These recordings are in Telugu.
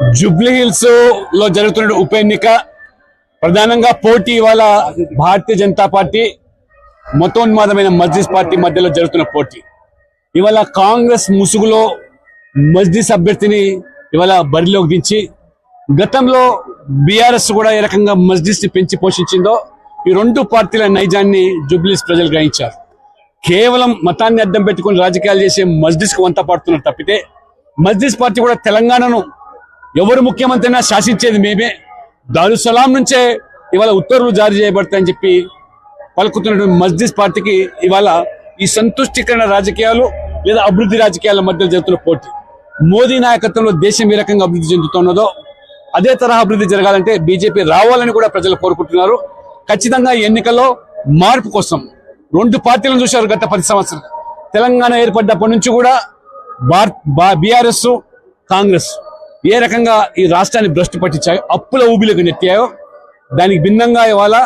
జూబ్లీ హిల్స్లో జరుగుతున్న ఉప ఎన్నిక ప్రధానంగా పోటీ ఇవాళ భారతీయ జనతా పార్టీ మతోన్మాదమైన మజ్లిస్ పార్టీ మధ్యలో జరుగుతున్న పోటీ. ఇవాళ కాంగ్రెస్ ముసుగులో మజ్లిస్ అభ్యర్థిని ఇవాళ బరిలోకి దించి గతంలో బీఆర్ఎస్ కూడా ఏ రకంగా మజ్లిస్ని పెంచి పోషించిందో ఈ రెండు పార్టీల నైజాన్ని జూబ్లీస్ ప్రజలు గ్రహించారు. కేవలం మతాన్ని అడ్డం పెట్టుకుని రాజకీయాలు చేసే మజ్లిస్కు వంత పడుతున్నారు తప్పితే మజ్లిస్ పార్టీ కూడా తెలంగాణను ఎవరు ముఖ్యమంత్రి అయినా శాసించేది మేమే. దారుసలాం నుంచే ఇవాళ ఉత్తర్వులు జారీ చేయబడతాయని చెప్పి పలుకుతున్నటువంటి మస్జిద్ పార్టీకి ఇవాళ ఈ సంతుష్టికరణ రాజకీయాలు లేదా అభివృద్ధి రాజకీయాల మధ్య జరుగుతున్న పోటీ. మోదీ నాయకత్వంలో దేశం ఏ రకంగా అభివృద్ధి చెందుతున్నదో అదే తరహా అభివృద్ధి జరగాలంటే బీజేపీ రావాలని కూడా ప్రజలు కోరుకుంటున్నారు. ఖచ్చితంగా ఎన్నికల్లో మార్పు కోసం రెండు పార్టీలను చూశారు గత పది సంవత్సరాలు. తెలంగాణ ఏర్పడ్డప్పటి నుంచి కూడా బీఆర్ఎస్ కాంగ్రెస్. ఏ రకంగా ఈ రాష్ట్రాన్ని భ్రష్టు పట్టించాయో అప్పుల ఊబిలకు నెట్టాయో దానికి భిన్నంగా ఇవాళ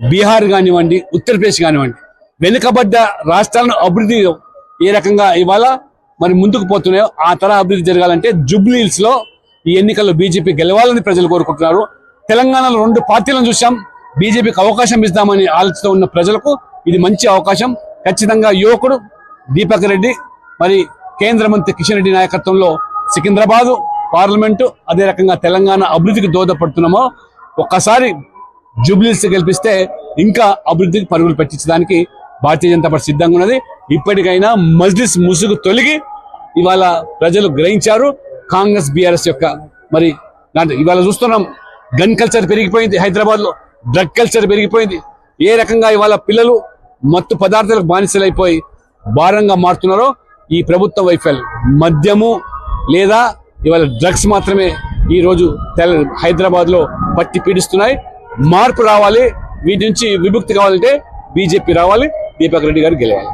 బీహార్ కానివ్వండి ఉత్తరప్రదేశ్ కానివ్వండి వెనుకబడ్డ రాష్ట్రాలను అభివృద్ధి ఏ రకంగా ఇవాళ మరి ముందుకు పోతున్నాయో ఆ తరహా అభివృద్ధి జరగాలంటే జుబ్లీల్స్లో ఈ ఎన్నికల్లో బీజేపీ గెలవాలని ప్రజలు కోరుకుంటున్నారు. తెలంగాణలో రెండు పార్టీలను చూసాం బీజేపీకి అవకాశం ఇద్దామని ఆలోచన ఉన్న ప్రజలకు ఇది మంచి అవకాశం. ఖచ్చితంగా యువకుడు దీపక్ రెడ్డి మరి కేంద్ర మంత్రి కిషన్ రెడ్డి నాయకత్వంలో సికింద్రాబాదు పార్లమెంటు అదే రకంగా తెలంగాణ అభివృద్ధికి దోహదపడుతున్నామో ఒక్కసారి జూబ్లీస్ గెలిపిస్తే ఇంకా అభివృద్ధికి పరుగులు పెట్టించడానికి భారతీయ జనతా పార్టీ సిద్ధంగా ఉన్నది. ఇప్పటికైనా మజ్లిస్ ముసుగు తొలగి ఇవాళ ప్రజలు గ్రహించారు. కాంగ్రెస్ బీఆర్ఎస్ యొక్క మరి ఇవాళ చూస్తున్నాం. గన్ కల్చర్ పెరిగిపోయింది హైదరాబాద్లో డ్రగ్ కల్చర్ పెరిగిపోయింది. ఏ రకంగా ఇవాళ పిల్లలు మత్తు పదార్థాలకు బానిసలైపోయి భారంగా మారుతున్నారో ఈ ప్రభుత్వ వైఫల్యం. మద్యము లేదా ఇవాళ డ్రగ్స్ మాత్రమే ఈరోజు రోజు తెల పట్టి పీడిస్తున్నాయి. మార్పు రావాలి వీటి నుంచి విముక్తి కావాలంటే బీజేపీ రావాలి దీపక్ రెడ్డి గారు గెలవాలి.